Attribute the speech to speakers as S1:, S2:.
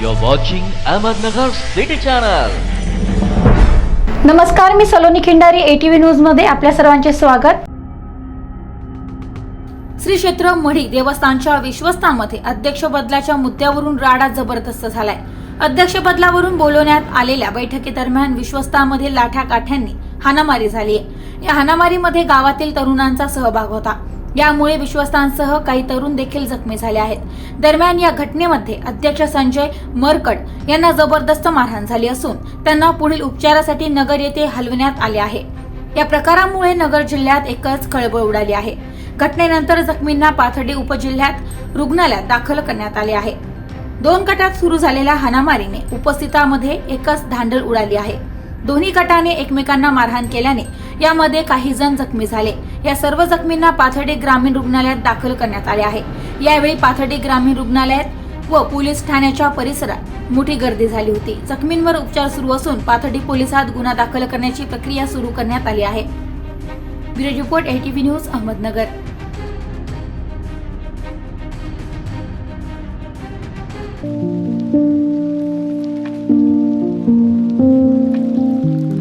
S1: You're watching Ahmednagar City Channel.
S2: नमस्कार मी Saloni Khindari ATV न्यूजमध्ये आपल्या सर्वांचे स्वागत.
S3: श्री क्षेत्र मढी देवस्थानच्या विश्वस्तांमध्ये अध्यक्ष बदलाच्या मुद्द्यावरून राडा जबरदस्त झालाय. अध्यक्ष बदलावरून बोलवण्यात आलेल्या बैठकीदरम्यान विश्वस्तांमध्ये लाठ्या काठ्यांनी हाणामारी झाली या हाणामारीमध्ये गावातील तरुणांचा सहभाग होता. यामुळे विश्वस्तांसह काही तरुण देखील जखमी झाले आहेत. दरम्यान या घटनेमध्ये अध्यक्ष संजय मरकट यांना जबरदस्त मारहाण झाली असून त्यांना पुढील उपचारासाठी नगर येथे हलविण्यात आले आहे. या प्रकारामुळे नगर जिल्ह्यात एकच खळबळ उडाली आहे. घटनेनंतर जखमींना पाथर्डी उपजिल्ह्यात रुग्णालयात दाखल करण्यात आले आहे. दोन गटात सुरू झालेल्या हाणामारीने उपस्थितांमध्ये एकच धांडल उडाली आहे. दोन्ही गटाने एकमेकांना मारहाण केल्याने यामध्ये काही जण जखमी झाले. या सर्व जखमींना पाथर्डी ग्रामीण रुग्णालयात दाखल करण्यात आले आहे. यावेळी पाथर्डी ग्रामीण रुग्णालयात व पोलीस ठाण्याच्या परिसरात मोठी गर्दी झाली होती. जखमींवर उपचार सुरू असून पाथर्डी पोलिसात गुन्हा दाखल करण्याची प्रक्रिया सुरू करण्यात आली आहे. Bureau report ATV news Ahmednagar.